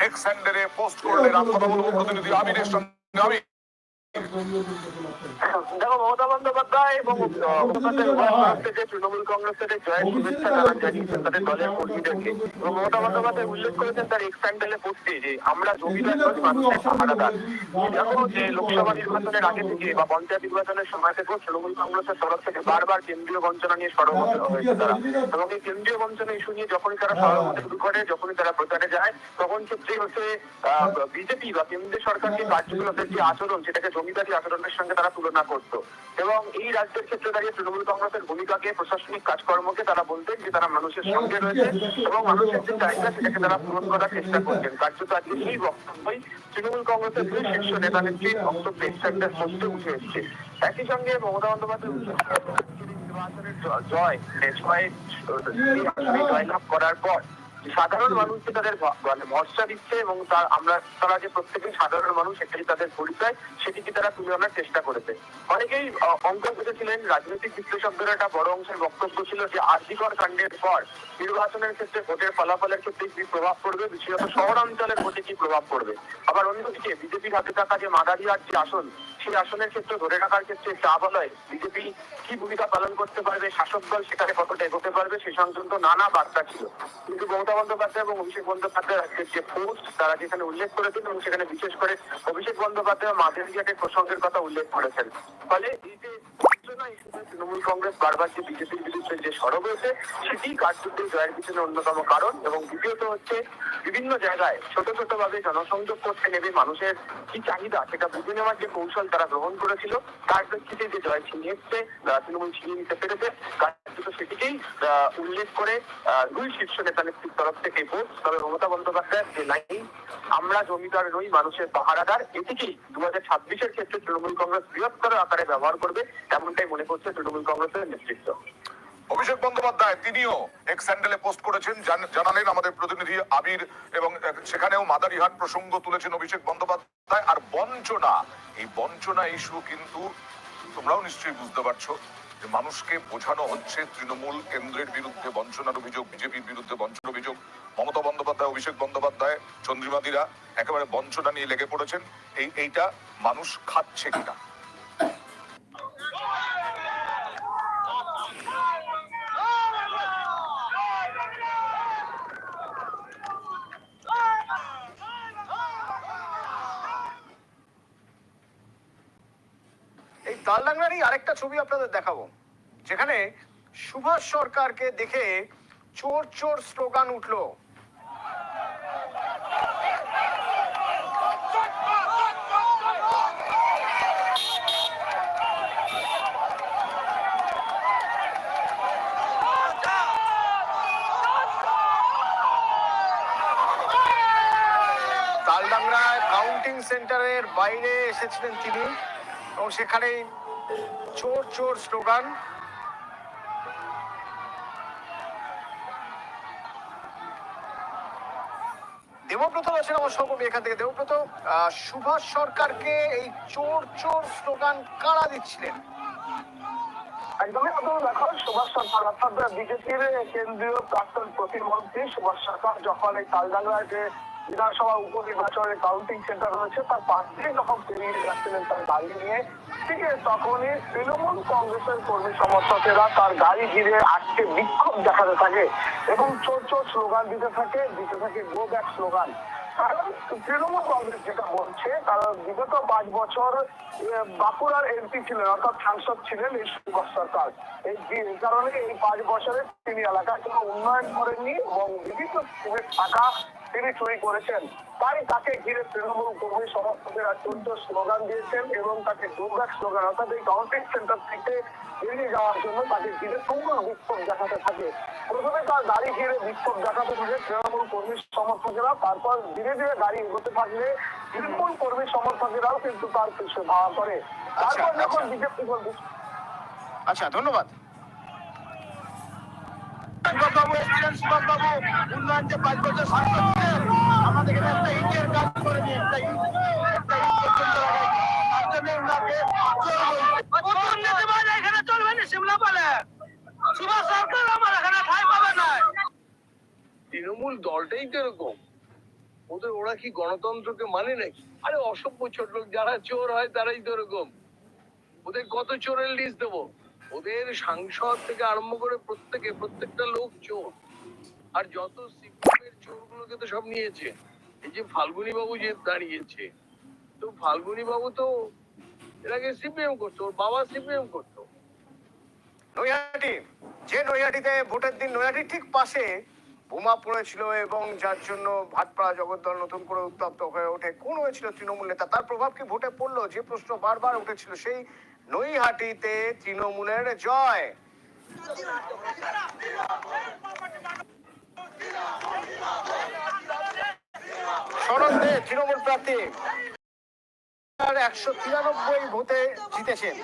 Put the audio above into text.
X হ্যান্ডেলে post করলেন আপনারা বলব প্রতিনিধি আমিরের সঙ্গে। আমি দেখো, মমতা বন্দ্যোপাধ্যায় এবং তৃণমূল কংগ্রেসের এই শুভেচ্ছা জানান জানিয়েছেন তাদের দলের কর্মীদেরকে। এবং মমতা বন্দ্যোপাধ্যায় উল্লেখ করেছেন তার এক্স স্যান্ডেলে পোস্টে যে, আমরা জমিদার মানুষের যে, লোকসভা নির্বাচনের আগে থেকে বা পঞ্চায়েত নির্বাচনের সময় থেকেও তৃণমূল কংগ্রেসের তরফ থেকে বারবার কেন্দ্রীয় বঞ্চনা নিয়ে সরব হতে হয়েছে তারা। এবং এই কেন্দ্রীয় বঞ্চনা ইস্যু নিয়ে যখনই তারা সরব শুরু করে, যখনই তারা প্রচারে যায়, তখন ক্ষেত্রেই হচ্ছে বিজেপি বা কেন্দ্রীয় সরকার যে কার্যকলাপের যে আচরণ, সেটাকে জমিদারি আচরণের সঙ্গে তারা তুলনা করতো। এবং এই রাজ্যের ক্ষেত্রে দাঁড়িয়ে তৃণমূল কংগ্রেসের ভূমিকাকে, প্রশাসনিক কাজকর্মকে তারা বলতেন যে তারা মানুষের সঙ্গে রয়েছে এবং মানুষের যে চাহিদা সেটাকে তারা পূরণ করার চেষ্টা করছেন কার্যত আজকে সেই বক্তব্যই তৃণমূল কংগ্রেসের দুই শীর্ষ নেতা নেত্রীর বক্তব্য এক্সট্যান্ডের পোস্টে উঠে এসছে। একই সঙ্গে মমতা বন্দ্যোপাধ্যায় জয় মানে জয় জয়লাভ করার পর সাধারণ মানুষকে তাদের মানে ভরসা দিচ্ছে এবং তার আমরা তারা যে প্রত্যেকেই সাধারণ মানুষ, সেটাই তাদের পরিচয়, সেটিকে তারা তুলে আনার চেষ্টা করেছে। অনেকেই অঙ্ক করেছিলেন রাজনৈতিক বিশ্লেষকদের একটা বড় অংশের বক্তব্য ছিল যে আর্থিকর কাণ্ডের পর নির্বাচনের ক্ষেত্রে ভোটের ফলাফলের ক্ষেত্রে কি প্রভাব পড়বে, বিশেষত শহরাঞ্চলের ভোটে কি প্রভাব পড়বে? আবার অন্যদিকে, বিজেপির হাতে থাকা যে মাদারিহাট যে আসন, সেই আসনের ক্ষেত্রে ধরে রাখার ক্ষেত্রে চা বলয় বিজেপি কি ভূমিকা পালন করতে পারবে? শাসক দল সেখানে কতটা এগোতে পারবে? সে সংক্রান্ত নানা বার্তা ছিল। কিন্তু মমতা বন্দ্যোপাধ্যায় এবং অভিষেক বন্দ্যোপাধ্যায় আজকের যে পোস্ট তারা যেখানে উল্লেখ করেছেন এবং সেখানে বিশেষ করে অভিষেক বন্দ্যোপাধ্যায় মাধেরিয়াটের প্রসঙ্গের কথা উল্লেখ করেছেন। ফলে এই যে তৃণমূল কংগ্রেস বারবার যে বিজেপির বিরুদ্ধে যে সরব হয়েছে, সেটি কার্যত জয়ের পিছনে অন্যতম কারণ এবং দ্বিতীয়ত হচ্ছে বিভিন্ন জায়গায় ছোট ছোট ভাবে জনসংযোগ করতে নেবে মানুষের কি চাহিদা, সেটা বুঝে নেওয়ার যে কৌশল তারা গ্রহণ করেছিল, তার প্রেক্ষিতে যে জয় ছিনিয়ে এসছে তৃণমূল ছিনিয়ে নিতে পেরেছে, কার্যত সেটিকেই উল্লেখ করে দুই শীর্ষ নেতা নেত্রীর তরফ থেকে ভোট তবে মমতা বন্দ্যোপাধ্যায়ের যে লাইন আমরা জমিদার নই, মানুষের পাহারাদার। এটিকেই দু হাজার ছাব্বিশের ক্ষেত্রে তৃণমূল কংগ্রেস বৃহত্তর আকারে ব্যবহার করবে এমনটাই মনে করছে তৃণমূল কংগ্রেসের নেতৃত্ব। অভিষেক বন্দ্যোপাধ্যায়, তিনিও এক্স হ্যান্ডেলে পোস্ট করেছেন জানালেন আমাদের প্রতিনিধি আবির এবং সেখানেও মাদারিহাট প্রসঙ্গ তুলেছেন অভিষেক বন্দ্যোপাধ্যায়। আর বঞ্চনা, এই বঞ্চনা ইস্যু কিন্তু তোমরাও নিশ্চয়ই বুঝতে পারছ। যে মানুষকে বোঝানো হচ্ছে তৃণমূল কেন্দ্রের বিরুদ্ধে বঞ্চনার অভিযোগ, বিজেপির বিরুদ্ধে বঞ্চন অভিযোগ, মমতা বন্দ্যোপাধ্যায়, অভিষেক বন্দ্যোপাধ্যায়, চন্দ্রিমাদিরা একেবারে বঞ্চনা নিয়ে লেগে পড়েছেন। এই, এইটা মানুষ খাচ্ছে কিনা? এই আরেকটা ছবি আপনাদের দেখাবো, যেখানে সুভাষ সরকারকে দেখে চোর চোর স্লোগান উঠল। তালডাংরায় কাউন্টিং সেন্টারের বাইরে এসেছিলেন তিনি। এবং সেখানে চোর চোর স্লোগান। দেবব্রত আছেন আমার সহকর্মী এখান থেকে দেবব্রত। সুভাষ সরকারকে এই চোর চোর স্লোগান কারা দিচ্ছিলেন? একদমই প্রথমে দেখো সুভাষ সরকার অর্থাৎ বিজেপির কেন্দ্রীয় প্রাক্তন প্রতিমন্ত্রী। সুভাষ সরকার যখন এই তালডাংরায় যে বিধানসভা উপনির্বাচনের কাউন্টিং সেন্টার রয়েছে তার পাশ যখন পেরিয়ে যাচ্ছিলেন তার গাড়ি নিয়ে, ঠিক তখনই তৃণমূল কংগ্রেসের কর্মী সমর্থকেরা তার গাড়ি ঘিরে আজকে বিক্ষোভ দেখাতে থাকে এবং চোর চোর স্লোগান দিতে থাকে দিতে থাকে গো ব্যাক স্লোগান। কারণ তৃণমূল কংগ্রেস যেটা বলছে কারণ বিগত পাঁচ বছর বাঁকুড়ার এমপি ছিলেন, অর্থাৎ সাংসদ ছিলেন এই সুভাষ সরকার। এই কারণে এই পাঁচ বছরে তিনি এলাকায় কোনো উন্নয়ন করেননি এবং বিভিন্ন থাকা তিনি চুরি করেছেন। তাই তাকে ঘিরে তৃণমূল কর্মী সমর্থকেরা চোদ্দ স্লোগান দিয়েছেন এবং তাকে দুর্গাক স্লোগান অর্থাৎ এই কাউন্টিং সেন্টার থেকে বেরিয়ে যাওয়ার জন্য তাকে ঘিরে তুমুল বিক্ষোভ দেখাতে থাকে। প্রথমে তার গাড়ি ঘিরে বিক্ষোভ দেখাতে থাকে তৃণমূল কর্মী সমর্থকেরা। তারপর ধীরে ধীরে গাড়ি এগোতে থাকলে তৃণমূল কর্মী সমর্থকেরাও কিন্তু তার পিছু ধাওয়া করে। তারপর আচ্ছা, যখন আচ্ছা। বিজেপি আচ্ছা ধন্যবাদ। বাবু উন্নয়ন যে পাঁচ বছর আমাদের এখানে একটা ইটের কাজ করে দিয়ে একটা ইট একটা ইট পর্যন্ত লাগায়নি। তার জন্য উনাকে চোর বলছে। দুর্নীতিবাজ এখানে চলবে না সিমলা বলে সুভাষ সরকার আমার এখানে ঠাই পাবে না। তৃণমূল দলটাই তো এরকম। ওদের ওরা কি গণতন্ত্রকে মানে নাকি? আরে অসভ্য ছোট লোক যারা চোর হয় তারাই তো এরকম। ওদের কত চোরের লিস্ট দেবো? ওদের সাংসদ থেকে আরম্ভ করে প্রত্যেকে, প্রত্যেকটা লোক চোর। আর যত সিপিএমের চোরগুলোকে তো সব নিয়েছে, এই যে ফাল্গুনী বাবু যে দাঁড়িয়েছে, তো ফাল্গুনী বাবু তো এর আগে সিপিএম করতো, ওর বাবা সিপিএম করতো। নৈহাটি, যে নৈহাটিতে ভোটের দিন, নৈহাটির ঠিক পাশে বোমা পড়েছিল এবং যার জন্য ভাটপাড়া জগদ্দল নতুন করে উত্তপ্ত হয়ে ওঠে, কোন হয়েছিল তৃণমূল নেতা? তার প্রভাব কি ভোটে পড়ল? যে প্রশ্ন বারবার উঠেছিল, সেই নৈহাটিতে তৃণমূলের জয়। শরৎ দে তৃণমূল প্রার্থী। একশো তিরানব্বই ভোটে জিতেছেন।